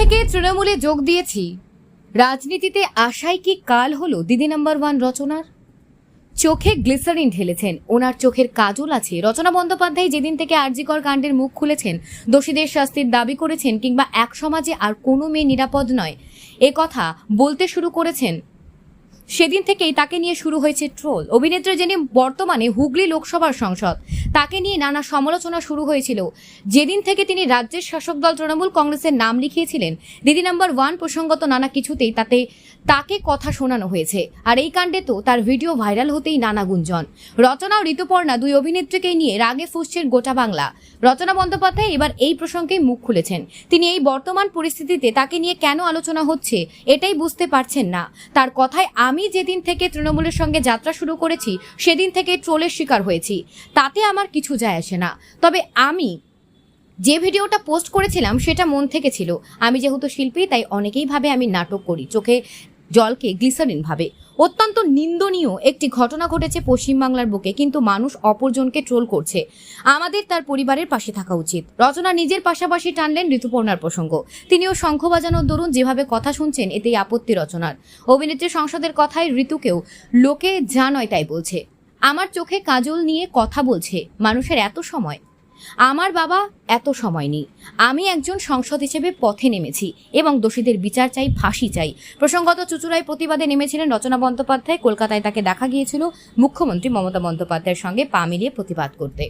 থেকে তৃণমূলে যোগ দিয়েছি। রাজনীতিতে আশাই কি কাল হলো দিদি নাম্বার ওয়ান রচনার? চোখে গ্লিসারিন ঢেলেছেন, ওনার চোখের কাজল আছে। রচনা বন্দ্যোপাধ্যায় যেদিন থেকে আরজিকর কাণ্ডের মুখ খুলেছেন, দোষীদের শাস্তির দাবি করেছেন কিংবা এক সমাজে আর কোনো মেয়ে নিরাপদ নয়। এ কথা বলতে শুরু করেছেন সেদিন থেকেই তাকে নিয়ে শুরু হয়েছে ট্রোল। অভিনেত্রী যিনি বর্তমানে হুগলি লোকসভার সংসদ, তাকে নিয়ে নানা সমালোচনা শুরু হয়েছিল। যেদিন থেকে তিনি রাজ্যের শাসক দল তৃণমূল কংগ্রেসের নাম লিখিয়েছিলেন, দিদি নাম্বার ওয়ান প্রসঙ্গত নানা কিছুতেই তাতে তাকে কথা শোনানো হয়েছে। আর এই কাণ্ডে তো তার ভিডিও ভাইরাল হতেই নানা গুঞ্জন। রচনা ও ঋতুপর্ণা দুই অভিনেত্রীকে নিয়ে রাগে ফুসছেন গোটা বাংলা। রচনা বন্দ্যোপাধ্যায় এবার এই প্রসঙ্গে মুখ খুলেছেন। তিনি এই বর্তমান পরিস্থিতিতে তাকে নিয়ে কেন আলোচনা হচ্ছে, এটাই বুঝতে পারছেন না। তার কথায় আমি যেদিন থেকে তৃণমূলের সঙ্গে যাত্রা শুরু করেছি, সেদিন থেকে ট্রোলের শিকার হয়েছি। তাতে আমার কিছু যায় আসে না। তবে আমি যে ভিডিওটা পোস্ট করেছিলাম, সেটা মন থেকে ছিল। আমি যেহেতু শিল্পী, তাই অনেকেই ভাবে আমি নাটক করি। চোখে জলকে গ্লিসারিন ভাবে। অত্যন্ত নিন্দনীয় একটি ঘটনা ঘটেছে পশ্চিমবাংলার বুকে, কিন্তু মানুষ অপরজনকে ট্রোল করছে। আমাদের তার পরিবারের পাশে থাকা উচিত। রচনা নিজের পাশাপাশি টানলেন ঋতুপর্ণার প্রসঙ্গ। তিনিও শঙ্খ বাজানোর দরুন যেভাবে কথা শুনছেন, এতেই আপত্তি রচনার। অভিনেত্রী সংসদের কথায় ঋতুকেও, লোকে যা নয় তাই বলছে। আমার চোখে কাজল নিয়ে কথা বলছে মানুষের এত সময়। আমার বাবা এত সময় নেই। আমি একজন সংসদ হিসেবে পথে নেমেছি এবং দোষীদের বিচার চাই, ফাঁসি চাই। প্রসঙ্গত চুচুড়ায় প্রতিবাদে নেমেছিলেন রচনা বন্দ্যোপাধ্যায়। কলকাতায় তাকে দেখা গিয়েছিল মুখ্যমন্ত্রী মমতা বন্দ্যোপাধ্যায়ের সঙ্গে পা মিলিয়ে প্রতিবাদ করতে।